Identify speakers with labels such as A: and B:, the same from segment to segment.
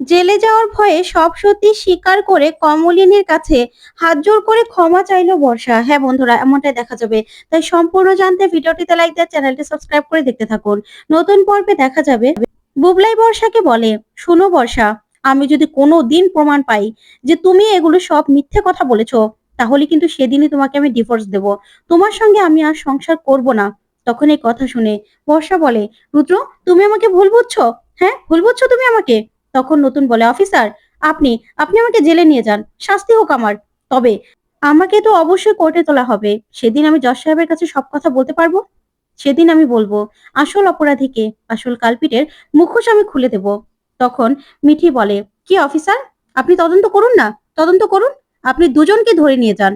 A: জেলে যাওয়ার ভয়ে সব সত্যি স্বীকার করে কমলিনীর কাছে হাত জোর করে ক্ষমা চাইলো বর্ষা। হ্যাঁ বন্ধুরা, এমনটাই দেখা যাবে। তাই সম্পূর্ণ জানতে ভিডিওটিতে লাইক দিয়ে চ্যানেলটি সাবস্ক্রাইব করে দেখতে থাকুন। নতুন পর্বে দেখা যাবে। বুবলাই বর্ষাকে বলে, শোনো বর্ষা, আমি যদি কোনো দিন প্রমাণ পাই যে তুমি এগুলো সব মিথ্যে কথা বলেছ, তাহলে কিন্তু সেদিনই তোমাকে আমি ডিভোর্স দেব। তোমার সঙ্গে আমি আর সংসার করব না। তখন এই কথা শুনে বর্ষা বলে, রুদ্র, তুমি আমাকে ভুল বুঝছ? হ্যাঁ ভুল বুঝছ তুমি আমাকে? তখন নতুন বলে, অফিসার, আপনি আপনি আমাকে জেলে নিয়ে যান। শাস্তি হোক আমার। তবে আমাকে তো অবশ্যই কোর্টে তোলা হবে। সেদিন আমি জজ সাহেবের কাছে সব কথা বলতে পারব? সেদিন আমি বলব, আসল অপরাধীকে আসল কালপিটের মুখোশ আমি খুলে দেব। তখন মিঠি বলে, কি অফিসার? আপনি তদন্ত করুন না? তদন্ত করুন। আপনি দুজনকে ধরে নিয়ে যান।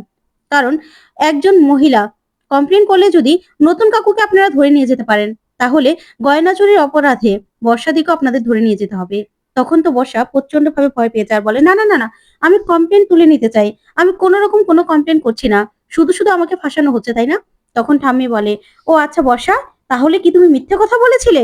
A: কারণ একজন মহিলা কমপ্লেন করলে যদি নতুন কাকুকে আপনারা ধরে নিয়ে যেতে পারেন, তাহলে গয়না চুরির অপরাধে বর্ষাদিকেও আপনাদের ধরে নিয়ে যেতে হবে। তখন তো বর্ষা প্রচণ্ড ভাবে ভয় পেয়ে যায় বলে, না না না না, আমি কমপ্লেন তুলে নিতে চাই। আমি কোনো রকম কোনো কমপ্লেন করছি না। শুধু শুধু আমাকে ফাঁসানো হচ্ছে, তাই না? তখন ঠাম্মি বলে, ও আচ্ছা বর্ষা, তাহলে কি তুমি মিথ্যে কথা বলেছিলে?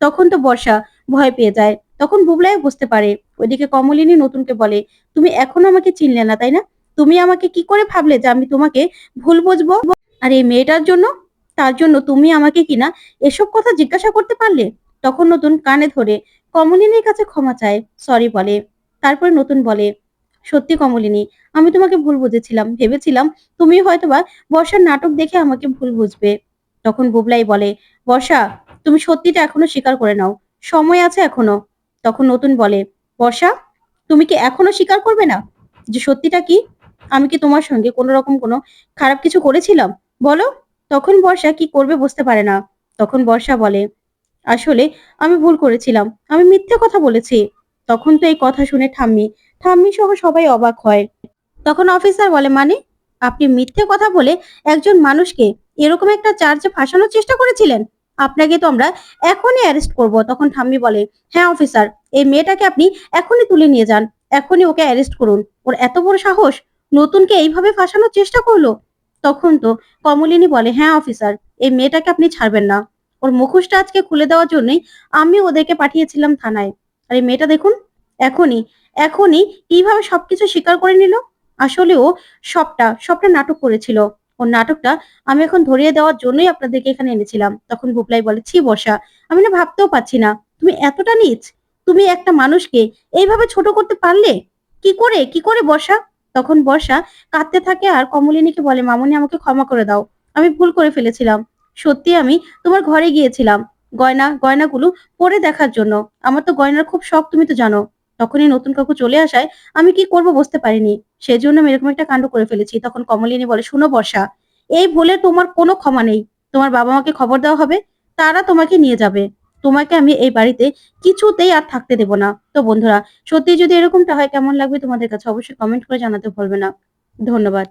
A: তখন তো বর্ষা ভয় পেয়ে যায়। তখন বুবলাই বসতে পারে। ওইদিকে কমলিনী নতুনকে বলে, তুমি এখনও আমাকে চিনলে না, তাই না? তুমি আমাকে কি করে ভাবলে যে আমি তোমাকে ভুল বুঝব? আর এই মেয়েটার জন্য, তার জন্য তুমি আমাকে কিনা এসব কথা জিজ্ঞাসা করতে পারলে? তখন নতুন কানে ধরে কমলিনীর কাছে ক্ষমা চায় সরি বলে। তারপরে নতুন বলে, সত্যি কমলিনী, আমি তোমাকে ভুল বুঝেছিলাম। ভেবেছিলাম তুমি হয়তোবা বর্ষার নাটক দেখে আমাকে ভুল বুঝবে। তখন বুবলাই বলে, বর্ষা, তুমি সত্যিটা এখনও স্বীকার করে নাও। সময় আছে এখনও। তখন নতুন বলে, বর্ষা, তুমি কি এখনও স্বীকার করবে না যে সত্যিটা কি? আমি কি তোমার সঙ্গে কোনো রকম কোনো খারাপ কিছু করেছিলাম? বলো। তখন বর্ষা কি করবে বুঝতে পারে না। তখন বর্ষা বলে আসলে আমি ভুল করেছিলাম, আমি মিথ্যে কথা বলেছি। তখন তো এই কথা শুনে ঠাম্মি ঠাম্মি সহ সবাই অবাক হয়। তখন অফিসার বলে মানে আপনি মিথ্যে কথা বলে একজন মানুষকে এরকম একটা চার্জে ফাঁসানোর চেষ্টা করেছিলেন? আপনাকে তো আমরা এখনই অ্যারেস্ট করব। তখন ঠাম্মি বলে হ্যাঁ অফিসার এই মেয়েটাকে আপনি এখনই তুলে নিয়ে যান, এখনই ওকে অ্যারেস্ট করুন। ওর এত বড় সাহস, নতুনকে এইভাবে ফাঁসানোর চেষ্টা করল? তখন তো কমলিনী বলে হ্যাঁ অফিসার এই মেয়েটাকে আপনি ছাড়বেন না। ওর মুখোশটা আজকে খুলে দেওয়ার জন্যই আমি ওদেরকে পাঠিয়েছিলাম থানায়। আর এই মেয়েটা দেখুন, এখনই এখনই কীভাবে সবকিছু স্বীকার করে নিল? আসলে ও সবটা সবটা নাটক করেছিল। ওর নাটকটা আমি এখন ধরিয়ে দেওয়ার জন্যই আপনাদেরকে এখানে এনেছিলাম। তখন বুবলাই বলে, ছি বর্ষা, আমি না ভাবতেও পাচ্ছি না। তুমি এতটা নিচ, তুমি একটা মানুষকে এইভাবে ছোট করতে পারলে? কি করে কি করে বর্ষা? তখন বর্ষা কাঁদতে থাকে আর কমলিনীকে বলে, মামনি আমাকে ক্ষমা করে দাও। আমি ভুল করে ফেলেছিলাম। সত্যি আমি তোমার ঘরে গিয়েছিলাম। গয়না, গয়নাগুলো পরে দেখার জন্য। আমার তো গয়নার খুব শখ, তুমি তো জানো। তখনই নতুন কাকু চলে আসায় আমি কি করব বুঝতে পারিনি। সেই জন্য আমি এরকম একটা কাণ্ড করে ফেলেছি। তখন কমলিনী বলে, শুনো বর্ষা, এই ভুলে তোমার কোনো ক্ষমা নেই। তোমার বাবা মাকে খবর দেওয়া হবে, তারা তোমাকে নিয়ে যাবে। তোমাকে আমি এই বাড়িতে কিছুতেই আর থাকতে দেব না। তো বন্ধুরা সত্যি যদি এরকমটা হয়, কেমন লাগবে তোমাদের কাছে অবশ্যই কমেন্ট করে জানাতে ভুলবে না। ধন্যবাদ।